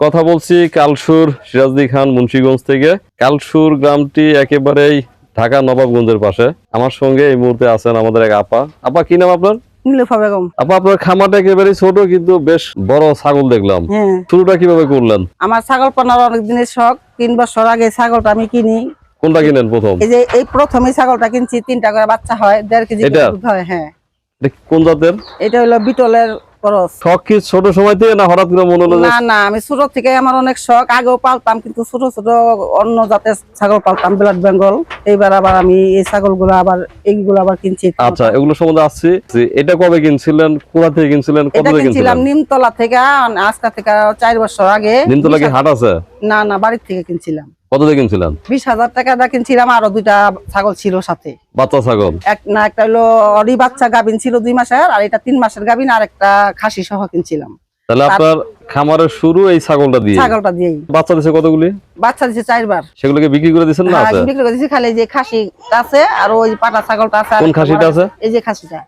কথা বলছি কালসুর সিরাজদি খান মুন্সিগঞ্জ থেকে। কালসুর গ্রামটি একেবারেই ঢাকা নবাবগঞ্জের পাশে। আমার সঙ্গে এই মুহূর্তে আছেন আমাদের এক আপা। আপা কি নাম আপনার? নীলুফা বেগম। আপা আপনার খামারটা একেবারে ছোট কিন্তু বেশ বড় ছাগল দেখলাম। হ্যাঁ। শুরুটা কীভাবে করলেন? আমার ছাগল পানার অনেক দিনের শখ। তিন বছর আগে ছাগলটা আমি কিনি। কোনটা কিনেন প্রথম? এই যে এই প্রথমে ছাগলটা কিনছি। তিনটা করে বাচ্চা হয় দেড় কেজি করে দুধ হয় হ্যাঁ। কোন জাতের? এটা হলো বিটলের খরচ। শখ কি ছোট সময় থেকে না হঠাৎ করে মনে হলো না না আমি ছোট থেকে আমার অনেক শখ। আগেও পালতাম কিন্তু ছোট ছোট অন্য জাতের ছাগল পালতাম ব্লাড বেঙ্গল। এইবার আবার আমি এই ছাগলগুলো আবার এইগুলো আবার কিনছি। আচ্ছা এগুলো সম্বন্ধে আসছি যে এটা কবে কিনছিলেন কোথা থেকে কিনছিলেন কত এটা থেকে কিনছিলাম নিমতলা থেকে আজকা থেকে চার বছর আগে। নিমতলা কি হাট আছে? না না বাড়ির থেকে কিনছিলাম। কত দিয়ে কিনছিলেন? বিশ হাজার টাকা দা কিনছিলাম আরও দুইটা ছাগল ছিল সাথে। বাচ্চা ছাগল? এক না একটা হলো অরি বাচ্চা গাবিন ছিল দুই মাসের আর এটা তিন মাসের গাবিন আর একটা খাসি সহ কিনছিলাম। তাহলে আপনার খামারের শুরু এই ছাগলটা দিয়ে? ছাগলটা দিয়েই। বাচ্চা দিছে কতগুলি? বাচ্চা দিছে চারবার। সেগুলোকে বিক্রি করে দিচ্ছেন না হ্যাঁ, বিক্রি করে দিছি খালি যে খাসিটা আছে আর ওই পাটা ছাগলটা আছে কোন খাসিটা আছে? এই যে খাসিটা।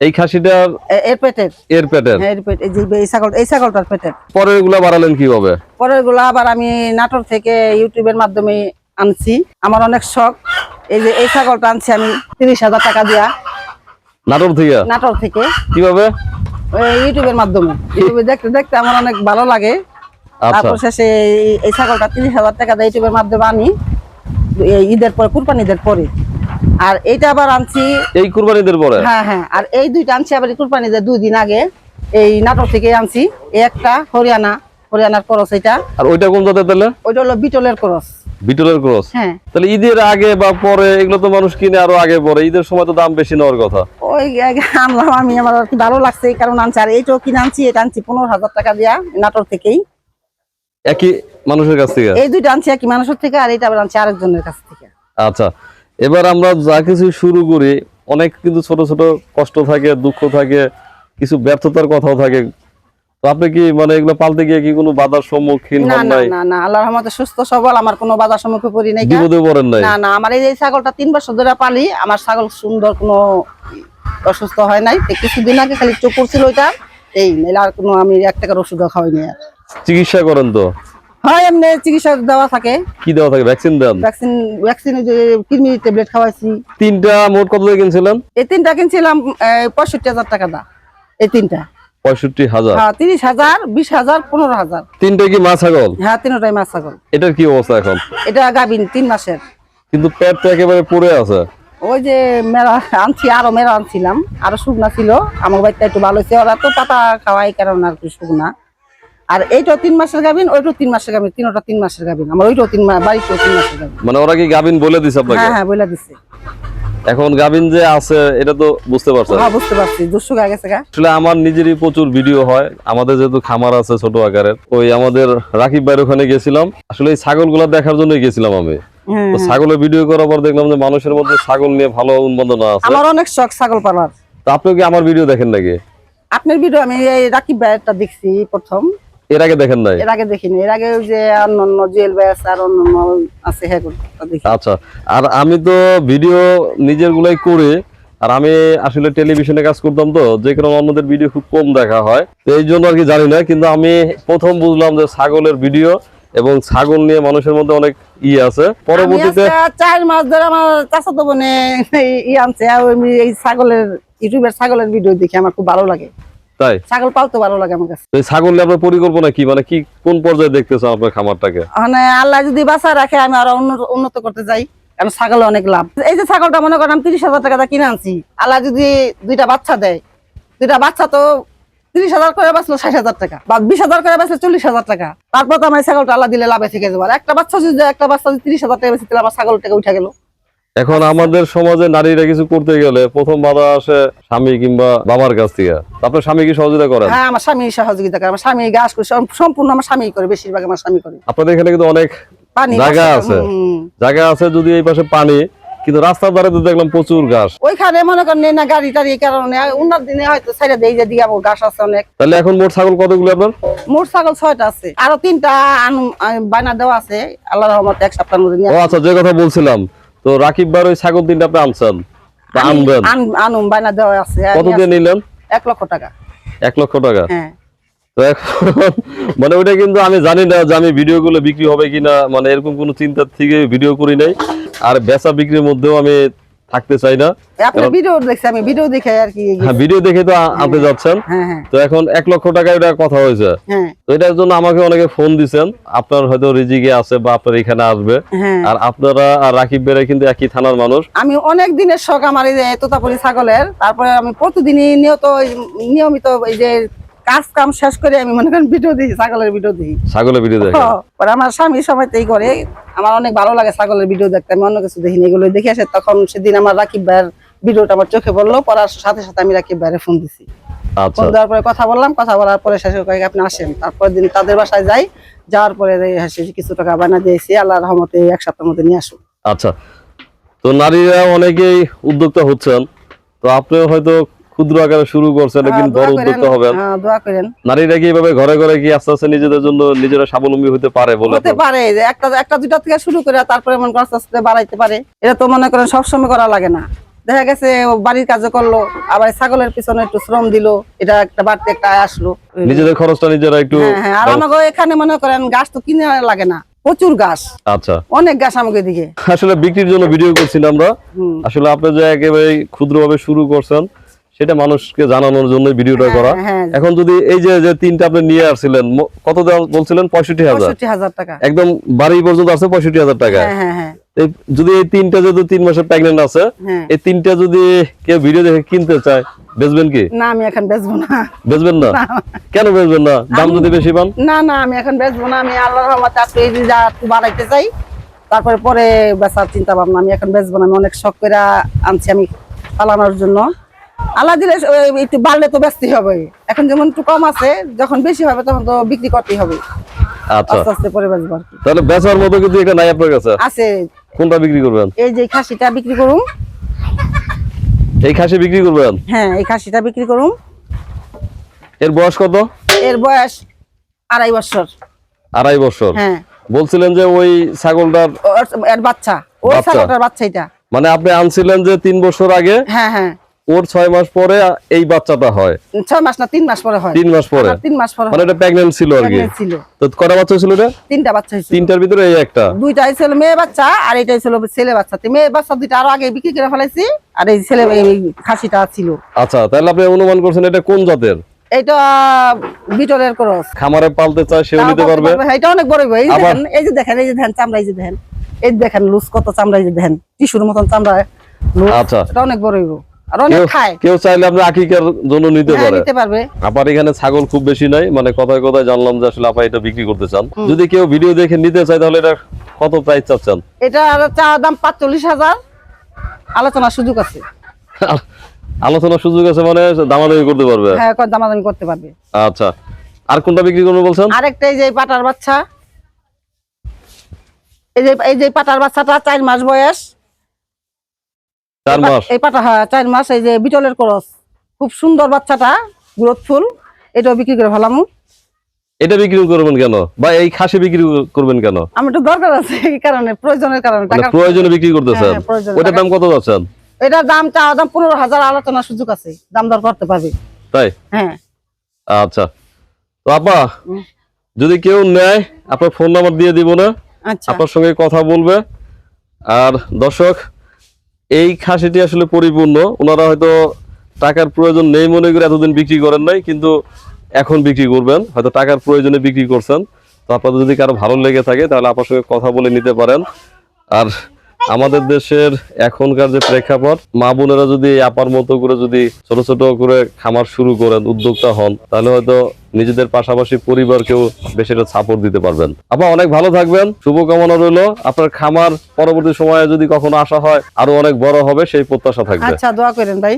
এই খাসিটার এ- এর পেটের। এর পেটের? হ্যাঁ, এর পেট এই যে এই ছাগল এই ছাগলটার পেটের। পরেরগুলা বাড়ালেন কীভাবে? পরেরগুলো আবার আমি নাটোর থেকে ইউটিউবের মাধ্যমে আনছি। আমার অনেক শখ। এই যে এই ছাগলটা আনছি আমি তিরিশ হাজার টাকা দিয়া। নাটোর থেকে? নাটোর থেকে। কীভাবে? ইউটিউবের মাধ্যমে। ইউটিউবে দেখতে দেখতে আমার অনেক ভালো লাগে। আচ্ছা। তারপর শেষে এই- এই ছাগলটা তিরিশ হাজার টাকা দিয়ে ইউটিউবের মাধ্যমে আনি। ঈদের পরে কুরবানি ঈদের পরে। আর এইটা আবার আনছি এই কুরবানিদের পরে? হ্যাঁ হ্যাঁ। আর এই দুইটা আনছি আবার কুরবানি ঈদের দুই দিন আগে। এই নাটক থেকে আনছি। এই একটা হরিয়ানা হরিয়ানার করস এটা আর ওইটা কোন জাতের তাহলে? ওইটা হলো বিটলের করস। বিটলের ক্রস? হ্যাঁ। তাহলে ঈদের আগে বা পরে এগুলো তো মানুষ কিনে আরও আগে পরে। ঈদের সময় তো দাম বেশি নেওয়ার কথা। ওই আনলাম আমি আমার আর কি ভালো লাগছে এই কারণে আনছি। আর এইটাও কিনে আনছি এটা আনছি পনেরো হাজার টাকা দিয়া নাটোর থেকেই। একই মানুষের কাছ থেকে? এই দুইটা আনছি একই মানুষের থেকে আর এইটা আবার আনছি আরেকজনের কাছ থেকে। আচ্ছা। এবার আমরা যা কিছু শুরু করি অনেক কিন্তু ছোট ছোট কষ্ট থাকে দুঃখ থাকে কিছু ব্যর্থতার কথাও থাকে। তো আপনি কি মানে এগুলো পালতে গিয়ে কি কোনো বাধার সম্মুখীন হন নাই? না না আল্লাহর রহমতে সুস্থ সবল আমার কোনো বাধার সম্মুখে পড়ি নাই বিপদে পড়েন নাই? না না আমার এই ছাগলটা তিন বছর ধরে পালি আমার ছাগল সুন্দর কোনো অসুস্থ হয় নাই। কিছুদিন আগে খালি চোখ করছিল ওইটা এই নাইলে আর কোনো আমি এক টাকার ওষুধও খাওয়াইনি আর। চিকিৎসা করেন তো? হয় এমনি চিকিৎসা দেওয়া থাকে। কি দেওয়া থাকে? ভ্যাকসিন দেন? ভ্যাকসিন ভ্যাকসিন যে কিডনি ট্যাবলেট খাওয়াইছি। তিনটা মোট কত দিয়ে কিনছিলেন? এই তিনটা কিনছিলাম পঁয়ষট্টি হাজার টাকা দা এই তিনটা। পঁয়ষট্টি হাজার? হ্যাঁ তিরিশ হাজার বিশ হাজার পনেরো হাজার। তিনটা কি মা ছাগল? হ্যাঁ তিনটাই মাছ ছাগল। এটার কি অবস্থা এখন? এটা গাবিন তিন মাসের। কিন্তু পেট তো একেবারে পড়ে আছে। ওই যে মেরা আনছি আরও মেরা আনছিলাম আরও শুকনা ছিল। আমার বাড়িতে একটু ভালো হয়েছে ওরা তো পাতা খাওয়াই কারণ আর কি শুকনা। আর এইটাও তিন মাসের গাবিন ওইটাও তিন মাসের গাবিন তিনটা তিন মাসের গাবিন আমার ওইটাও তিন মাস তিন মাসের গাবিন মানে ওরা কি গাবিন বলে দিছে আপনাকে? হ্যাঁ হ্যাঁ বলে দিছে। এখন গাবিন যে আছে এটা তো বুঝতে পারছেন? হ্যাঁ বুঝতে পারছি। দুশো গা গেছে গা। আসলে আমার নিজেরই প্রচুর ভিডিও হয়। আমাদের যেহেতু খামার আছে ছোট আকারের ওই আমাদের রাকিব ভাইয়ের ওখানে গেছিলাম। আসলে এই ছাগলগুলো দেখার জন্য গেছিলাম আমি। হ্যাঁ ছাগলের ভিডিও করার পর দেখলাম যে মানুষের মধ্যে ছাগল নিয়ে ভালো উন্মাদনা আছে। আমার অনেক শখ ছাগল পালার। তো আপনি কি আমার ভিডিও দেখেন নাকি? আপনার ভিডিও আমি এই রাকিব ভাইয়েরটা দেখছি প্রথম। এর আগে দেখেন নাই? এর আগে দেখিনি। এর আগে ওই যে অন্যান্য জুয়েল ভাই আছে আর অন্যান্য আছে হ্যাঁ আচ্ছা আর আমি তো ভিডিও নিজের গুলাই করে আর আমি আসলে টেলিভিশনে কাজ করতাম তো যে কারণে অন্যদের ভিডিও খুব কম দেখা হয়। তো এই জন্য আর কি জানি না কিন্তু আমি প্রথম বুঝলাম যে ছাগলের ভিডিও এবং ছাগল নিয়ে মানুষের মধ্যে অনেক ই আছে। পরবর্তীতে চার মাস ধরে আমার চাচাতো বোনে এই- ই আনছে এই ছাগলের ইউটিউবের ছাগলের ভিডিও দেখি আমার খুব ভালো লাগে। তাই? ছাগল পালতে ভালো লাগে আমার কাছে। এই ছাগল নিয়ে আপনার পরিকল্পনা কি? মানে কি কোন পর্যায়ে দেখতেছেন আপনার খামারটাকে? মানে আল্লাহ যদি বাঁচা রাখে আমি আরও উন্নত করতে যাই কারণ ছাগলে অনেক লাভ। এই যে ছাগলটা মনে করেন আমি তিরিশ হাজার টাকা কিনে আনছি। আল্লাহ যদি দুইটা বাচ্চা দেয় দুইটা বাচ্চা তো তিরিশ হাজার করে বাঁচলো ষাট হাজার টাকা বা বিশ হাজার করে বাঁচলো চল্লিশ হাজার টাকা। তারপর তো আমার ছাগলটা আল্লাহ দিলে লাভে থেকে যাব আর একটা বাচ্চা যদি একটা বাচ্চা যদি তিরিশ হাজার টাকা বেশি তাহলে আমার ছাগল টাকা উঠে গেল। এখন আমাদের সমাজে নারীরা কিছু করতে গেলে প্রথম বাধা আসে স্বামী কিংবা বাবার কাছ থেকে। আপনার স্বামী কি সহযোগিতা করেন? হ্যাঁ আমার স্বামী সহযোগিতা করে। আমার স্বামী গাছ করে সম্পূর্ণ আমার স্বামী করে বেশিরভাগ আমার স্বামী করে। আপনাদের এখানে কিন্তু অনেক জায়গা আছে। জায়গা আছে যদি এই পাশে পানি কিন্তু রাস্তার ধারে তো দেখলাম প্রচুর ঘাস। ওইখানে মনে করেন না গাড়ি টাড়ি এই কারণে। উন্নত দিনে হয়তো ছেড়ে যে আমার গাছ আছে অনেক। তাহলে এখন মোট ছাগল কতগুলো আপনার? মোট ছাগল ছয়টা আছে। আরও তিনটা আহ, দেওয়া আছে। আল্লাহ রহমতে এক সপ্তাহের মধ্যে নিয়ে ও আচ্ছা যে কথা বলছিলাম তো রাকিব বার ওই ছাগল তিনটা আপনি আনছেন? আনবেন? আন- আনুম বায়না দেওয়া আছে কত দিয়ে নিলেন? এক লক্ষ টাকা। এক লক্ষ টাকা? হ্যাঁ। তো এখন মানে ওইটা কিন্তু আমি জানি না যে আমি ভিডিও গুলো বিক্রি হবে কিনা মানে এরকম কোনো চিন্তা থেকে ভিডিও করি নাই। আর বেচা বিক্রির মধ্যেও আমি থাকতে চাই না। আপনার ভিডিও দেখছি আমি ভিডিও দেখে আর কি হ্যাঁ ভিডিও দেখে তো আ- আনতে যাচ্ছেন। হ্যাঁ হ্যাঁ তো এখন এক লক্ষ টাকা এটা কথা হয়েছে। হ্যাঁ। তো এটার জন্য আমাকে অনেকে ফোন দিছেন আপনার হয়তো রিজিকে আছে বা আপনার এখানে আসবে। হ্যাঁ। আর আপনারা আর রাকিব বেরা কিন্তু একই থানার মানুষ। আমি অনেক দিনের শখ আমার এই তোতাপুরি ছাগলের তারপরে আমি প্রতিদিনই নিয়ত নিয়মিত এই যে কাজ কাম শেষ করে আমি মনে করেন ভিডিও দিই ছাগলের ভিডিও দিই ছাগলের ভিডিও দেখে পরে আমার স্বামী সময়তেই করে আমার অনেক ভালো লাগে ছাগলের ভিডিও দেখতে আমি অন্য কিছু দেখিনি এগুলো দেখে আসে তখন সেদিন আমার রাকিব ভাইয়ের ভিডিওটা আমার চোখে পড়ল পড়ার সাথে সাথে আমি রাকিব ভাইয়ের ফোন দিছি। আচ্ছা। ফোন দেওয়ার পরে কথা বললাম কথা বলার পরে শেষে কয়েক আপনি আসেন। তারপরে দিন তাদের বাসায় যাই যাওয়ার পরে শেষে কিছু টাকা বানা দিয়েছি আল্লাহ রহমতে এক সপ্তাহের মধ্যে নিয়ে আসুন। আচ্ছা তো নারীরা অনেকেই উদ্যোক্তা হচ্ছেন তো আপনিও হয়তো ক্ষুদ্র আকারে শুরু করছেন একদিন হ্যাঁ, বড় উদ্যোক্তা হবেন। হ্যাঁ, দোয়া করেন। নারীরা কি এভাবে ঘরে ঘরে কি আস্তে আস্তে নিজেদের জন্য নিজেরা স্বাবলম্বী হতে পারে বলে হতে পারে একটা একটা দুটা থেকে শুরু করে তারপরে মনে আস্তে আস্তে বাড়াইতে পারে। এটা তো মনে করেন সবসময় করা লাগে না। দেখা গেছে বাড়ির কাজে করল আবার ছাগলের পিছনে একটু শ্রম দিল এটা একটা বাড়তি একটা আয় আসলো। নিজেদের খরচটা নিজেরা একটু হ্যাঁ হ্যাঁ আর আমাকে এখানে মনে করেন গাছ তো কিনে লাগে না প্রচুর গাছ আচ্ছা। অনেক গাছ আমাকে দিকে আসলে বিক্রির জন্য ভিডিও করছি না আমরা আসলে আপনি যে একেবারে ক্ষুদ্রভাবে শুরু করছেন সেটা মানুষকে জানানোর জন্য ভিডিওটা করা। হ্যাঁ, হ্যাঁ। এখন যদি এই যে যে তিনটা আপনি নিয়ে আসছিলেন কত দাম বলছিলেন? পঁয়ষট্টি হাজার। টাকা। একদম বাড়ি পর্যন্ত আছে পঁয়ষট্টি হাজার টাকা। হ্যাঁ হ্যাঁ হ্যাঁ। যদি এই তিনটা যদি তিন মাসের প্রেগনেন্ট আছে হ্যাঁ। এই তিনটা যদি কেউ ভিডিও দেখে কিনতে চায় বেচবেন কি? না আমি এখন বেচবো না। বেচবেন না? কেন বেচবেন না? দাম যদি বেশি পান? না না আমি এখন বেচবো না। আমি আল্লাহর রহমতে আপনি একটু বাড়াইতে চাই তারপরে পরে বেচার চিন্তা ভাবনা আমি এখন বেচবো না। আমি অনেক শখ করে আনছি আমি পালানোর জন্য। আল্লাহ দিলে একটু বাড়লে তো বেচতেই হবে। এখন যেমন একটু কম আছে যখন বেশি হবে তখন তো বিক্রি করতেই হবে। আচ্ছা। আস্তে আস্তে বেচবো তাহলে বেচার মতো কিন্তু এটা নাই আপনার কাছে? আছে। কোনটা বিক্রি করবেন? এই যে খাসিটা বিক্রি করুন এই খাসি বিক্রি করবেন? হ্যাঁ এই খাসিটা বিক্রি করুন এর বয়স কত? এর বয়স আড়াই বছর। আড়াই বছর। হ্যাঁ। বলছিলেন যে ওই ছাগলটার এর বাচ্চা। ওই ছাগলটার বাচ্চা এটা। মানে আপনি আনছিলেন যে তিন বছর আগে? হ্যাঁ হ্যাঁ। ওর ছয় মাস পরে এই বাচ্চাটা হয়। ছয় মাস না তিন মাস পরে হয়। তিন মাস পরে? তিন মাস পরে মানে এটা প্রেগনেন্ট ছিল আর কি? তো কটা বাচ্চা ছিল এটা? তিনটা বাচ্চা হয়েছিল। তিনটার ভিতরে এই একটা? দুইটাই ছিল মেয়ে বাচ্চা আর এটাই ছিল ছেলে বাচ্চা। তো মেয়ে বাচ্চা দুইটা আরও আগে বিক্রি করে ফেলাইছি আর এই ছেলে এই খাসিটা ছিল। আচ্ছা তাহলে আপনি অনুমান করছেন এটা কোন জাতের? এটা বিটলের ক্রস। খামারে পালতে চায় সেও নিতে পারবে। এটা অনেক বড়। এই যে দেখেন এই যে দেখেন এই যে দেখেন চামড়া এই যে দেখেন। এই দেখেন লুজ কত চামড়া এই যে দেখেন। টিস্যুর মতন চামড়া। আচ্ছা। এটা অনেক বড় হইব আর অনেক খায়। কেউ চাইলে আপনি আকিকার জন্য নিতে হ্যাঁ, পারে। নিতে পারবে। আবার এখানে ছাগল খুব বেশি নাই মানে কথায় কথায় জানলাম যে আসলে আপা এটা বিক্রি করতে চান। যদি কেউ ভিডিও দেখে নিতে চায় তাহলে এটা কত প্রাইস চাচ্ছেন? এটা চা দাম পাঁচচল্লিশ হাজার। আলোচনার সুযোগ আছে। আলোচনার সুযোগ আছে মানে দামাদামি করতে পারবে? হ্যাঁ দামাদামি করতে পারবে। আচ্ছা। আর কোনটা বিক্রি করবে বলছেন? আরেকটা এই যে পাটার বাচ্চা। এই যে এই যে পাটার বাচ্চাটা চার মাস বয়স। চার মাস। এই পাটা হ্যাঁ চার মাস এই যে বিটলের করস। খুব সুন্দর বাচ্চাটা গ্রোথফুল এটাও বিক্রি করে ফেলাম। এটা বিক্রি করবেন কেন? বা এই খাসি বিক্রি করবেন কেন? আমি একটু দরকার আছে এই কারণে প্রয়োজনের কারণে মানে টাকা প্রয়োজনে বিক্রি করতেছেন? হ্যাঁ, প্রয়োজনে দাম কত যাচ্ছেন? এটার দাম দাম পনেরো হাজার আলোচনার সুযোগ আছে। দাম দর করতে পারবে। তাই? হ্যাঁ। আচ্ছা। তো আপা যদি কেউ নেয় আপনার ফোন নাম্বার দিয়ে দিব না। আচ্ছা। আপনার সঙ্গে কথা বলবে। আর দর্শক এই খাসিটি আসলে পরিপূর্ণ। ওনারা হয়তো টাকার প্রয়োজন নেই মনে করে এতদিন বিক্রি করেন নাই, কিন্তু এখন বিক্রি করবেন। হয়তো টাকার প্রয়োজনে বিক্রি করছেন। তো আপনাদের যদি কারও ভালো লেগে থাকে, তাহলে আপনার সঙ্গে কথা বলে নিতে পারেন। আর আমাদের দেশের এখনকার যে প্রেক্ষাপট, মা বোনেরা যদি আপার মতো করে যদি ছোট ছোট করে খামার শুরু করেন, উদ্যোক্তা হন, তাহলে হয়তো নিজেদের পাশাপাশি পরিবারকেও বেশি একটা সাপোর্ট দিতে পারবেন। আপা, অনেক ভালো থাকবেন, শুভকামনা রইল। আপনার খামার পরবর্তী সময়ে যদি কখনো আসা হয়, আরও অনেক বড় হবে, সেই প্রত্যাশা থাকবে। আচ্ছা দোয়া করেন ভাই।